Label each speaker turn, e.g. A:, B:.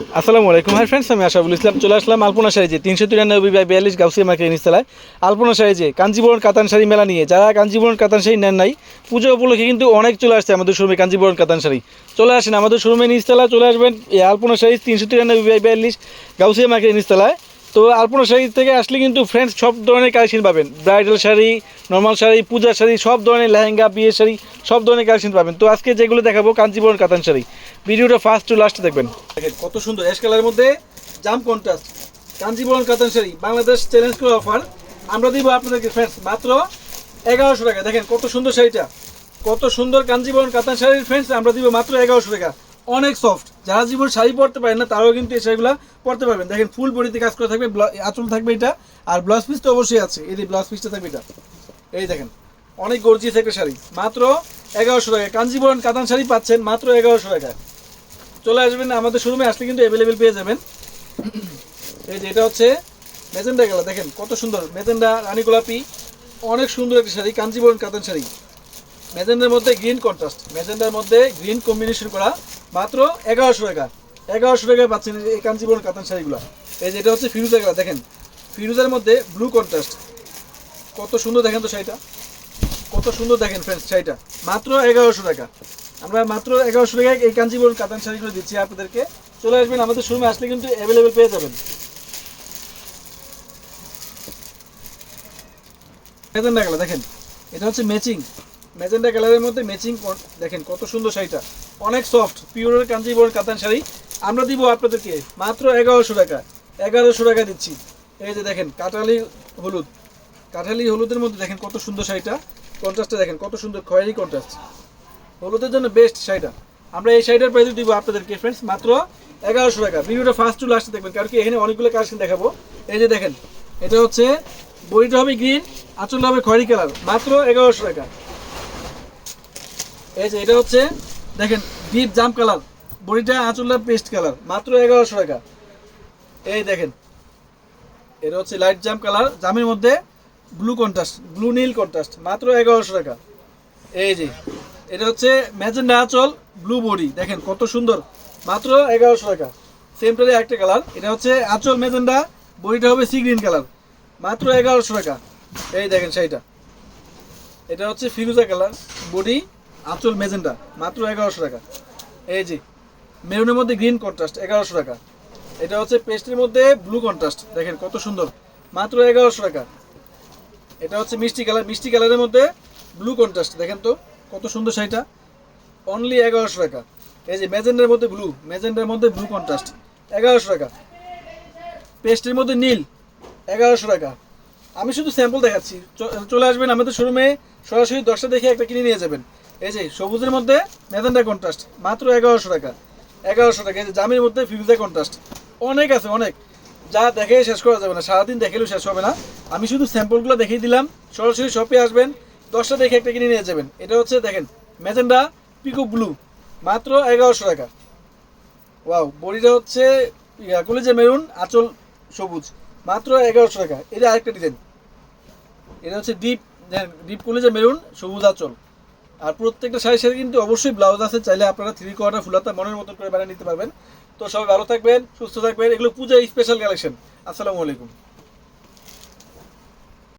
A: আসসালামু আলাইকুম। Hi friends আমি আশাফুল ইসলাম। চলে আসলাম আলপনা সাইজে তিনশো তিরানব্বই বাই বিয়াল্লিশ গাউসিয়া মার্কেট নিচতলায় আলপনা সাইজে কাঞ্জিবরণ কাতান শাড়ি মেলা নিয়ে। যারা কাঞ্জিবরণ কাতান শাড়ি নেন নাই, পুজো উপলক্ষে কিন্তু অনেক চলে আসছে আমাদের শোরুমে কাঞ্জিবরণ কাতান শাড়ি। চলে আসেন আমাদের শোরুমে নিচতলা চলে আসবেন আলপনা সাইজ তিনশো তিরানব্বই বাই বিয়াল্লিশ গাউসিয়া মার্কেট নিচতলায় তো আলপনা শাড়ি থেকে আসলে কিন্তু ফ্রেন্ডস সব ধরনের কালেকশন পাবেন। ব্রাইডাল শাড়ি নর্মাল শাড়ি, পূজার শাড়ি, সব ধরনের লেহেঙ্গা, বিয়ের শাড়ি, সব ধরনের কালেকশন পাবেন। তো আজকে যেগুলো দেখাবো কাঞ্জিবরণ কাতান শাড়ি। ভিডিওটা ফার্স্ট টু লাস্ট দেখবেন। কত সুন্দর অ্যাশ কালারের মধ্যে জাম কন্ট্রাস্ট কাঞ্জিবরণ কাতান শাড়ি, বাংলাদেশ চ্যালেঞ্জ করে অফার আমরা দিব আপনাদেরকে ফ্রেন্ডস মাত্র এগারোশো টাকা। দেখেন, কত সুন্দর শাড়িটা। কত সুন্দর কাঞ্জিবরণ কাতান শাড়ির ফ্রেন্ডস আমরা দিব মাত্র এগারোশো টাকা। অনেক সফট যারা জীবন শাড়ি পরতে পারেন না, তারাও কিন্তু এই শাড়িগুলো পরতে পারবেন। দেখেন, ফুল বডিতে কাজ করে থাকবে আঁচল থাকবে এটা, আর ব্লাউজ পিস তো অবশ্যই আছে। এই যে ব্লাউজ পিসটা থাকবে এটা। এই দেখেন, অনেক গর্জিয়াস একটা শাড়ি। মাত্র এগারোশো টাকা। কাঞ্জিবরণ কাতান শাড়ি পাচ্ছেন মাত্র এগারোশো টাকা। চলে আসবেন আমাদের শোরুমে আসলে কিন্তু অ্যাভেলেবেল পেয়ে যাবেন। এই যে এটা হচ্ছে মেজেন্ডা গেলা। দেখেন, কত সুন্দর। মেজেন্ডা, রানী গোলাপি, অনেক সুন্দর একটা শাড়ি, কাঞ্জিবরণ কাতান শাড়ি। মেজেন্ডার মধ্যে গ্রিন কন্ট্রাস্ট মেজেন্ডার মধ্যে গ্রিন কম্বিনেশন করা মাত্র এগারোশো টাকা। এগারোশো টাকায় পাচ্ছেন এই কাঞ্জিবরণ কাতান শাড়িগুলো। এই যে এটা হচ্ছে ফিরুজা গেলা দেখেন। ফিরুজার মধ্যে ব্লু কন্ট্রাস্ট কত সুন্দর দেখেন তো শাড়িটা। কত সুন্দর দেখেন ফ্রেন্ডস শাড়িটা। মাত্র এগারোশো টাকা। আমরা মাত্র এগারোশো টাকায় এই কাঞ্জিবরণ কাতান শাড়িগুলো দিচ্ছি আপনাদেরকে। চলে আসবেন আমাদের শোরুমে আসলে কিন্তু অ্যাভেলেবেল পেয়ে যাবেন। কালার দেখেন। এটা হচ্ছে ম্যাচিং মেজেন্ডা কালারের মধ্যে ম্যাচিং দেখেন কত সুন্দর শাড়িটা। অনেক সফট পিওরের কাঞ্জিবরণ কাতান শাড়ি। আমরা দিব আপনাদেরকে মাত্র এগারোশো টাকা। এগারোশো টাকা দিচ্ছি। এই যে দেখেন কাটালি হলুদ। কাঠালি হলুদের মধ্যে দেখেন কত সুন্দর শাড়িটা। কন্ট্রাস্টটা দেখেন কত সুন্দর খয়েরি কন্ট্রাস্ট হলুদের জন্য বেস্ট শাড়িটা। আমরা এই শাড়িটার প্রাইস দিব আপনাদেরকে ফ্রেন্ডস মাত্র এগারোশো টাকা। ভিডিওটা ফার্স্ট টু লাস্টে দেখবেন, কারণ কি এখানে অনেকগুলো কালেকশন দেখাবো। এই যে দেখেন, এটা হচ্ছে, বড়িটা হবে গ্রিন আঁচলটা হবে খয়েরি কালার মাত্র এগারোশো টাকা। এই যে, এটা হচ্ছে, দেখেন ডিপ জাম কালার বড়িটা আঁচলটা পেস্ট কালার মাত্র এগারোশো টাকা। এই দেখেন, এটা হচ্ছে লাইট জাম কালার জামের মধ্যে ব্লু কন্ট্রাস্ট ব্লু নীল কন্ট্রাস্ট মাত্র এগারোশো টাকা। এই যে, এটা হচ্ছে ম্যাজেন্ডা আঁচল ব্লু বডি দেখেন কত সুন্দর, মাত্র এগারোশো টাকা। সেমটারে একটা কালার এটা হচ্ছে আঁচল ম্যাজেন্ডা বডিটা হবে সি গ্রিন কালার মাত্র এগারোশো টাকা। এই দেখেন, সেইটা। এটা হচ্ছে ফিরুজা কালার বডি আঁচল ম্যাজেন্ডা মাত্র এগারোশো টাকা। এই যে, মেরুনের মধ্যে গ্রিন কন্ট্রাস্ট এগারোশো টাকা। এটা হচ্ছে পেস্টের মধ্যে ব্লু কন্ট্রাস্ট দেখেন কত সুন্দর। মাত্র এগারোশো টাকা। এটা হচ্ছে মিষ্টি কালার, মিষ্টি কালারের মধ্যে ব্লু কন্ট্রাস্ট দেখেন তো কত সুন্দর শাড়িটা। অনলি এগারোশো টাকা। এই যে ম্যাজেন্ডার মধ্যে ব্লু ম্যাজেন্ডার মধ্যে ব্লু কন্ট্রাস্ট এগারোশো টাকা। পেস্টের মধ্যে নীল, এগারোশো টাকা। আমি শুধু স্যাম্পল দেখাচ্ছি। চলে আসবেন আমাদের শোরুমে সরাসরি দশটা দেখে একটা কিনে নিয়ে যাবেন। এই যে সবুজের মধ্যে ম্যাজেন্ডা কন্ট্রাস্ট মাত্র এগারোশো টাকা। এগারোশো টাকা, এই যে জামের মধ্যে ফিউজা কন্ট্রাস্ট অনেক আছে, অনেক। যা দেখে শেষ করা যাবে না, সারাদিন দেখেলেও শেষ হবে না। আমি শুধু স্যাম্পলগুলো দেখিয়ে দিলাম, সরাসরি শপে আসবেন, দশটা দেখে একটা কিনে নিয়ে যাবেন। এটা হচ্ছে, দেখেন, ম্যাজেন্ডা পিকো ব্লু মাত্র এগারোশো টাকা। ওয়াও, বডিটা হচ্ছে কলেজে মেরুন, আঁচল সবুজ, মাত্র এগারোশো টাকা। এটা আরেকটা ডিজাইন এটা হচ্ছে ডিপ ডিপ কলেজে মেরুন, সবুজ আঁচল। আর প্রত্যেকটা শাড়ির সাথে কিন্তু অবশ্যই ব্লাউজ আছে, চাইলে আপনারা থ্রি কোয়ার্টার ফুলাতা মনের মতন করে বানিয়ে নিতে পারবেন। তো সবাই ভালো থাকবেন, সুস্থ থাকবেন। এগুলো পূজা স্পেশাল কালেকশন আসসালামু আলাইকুম।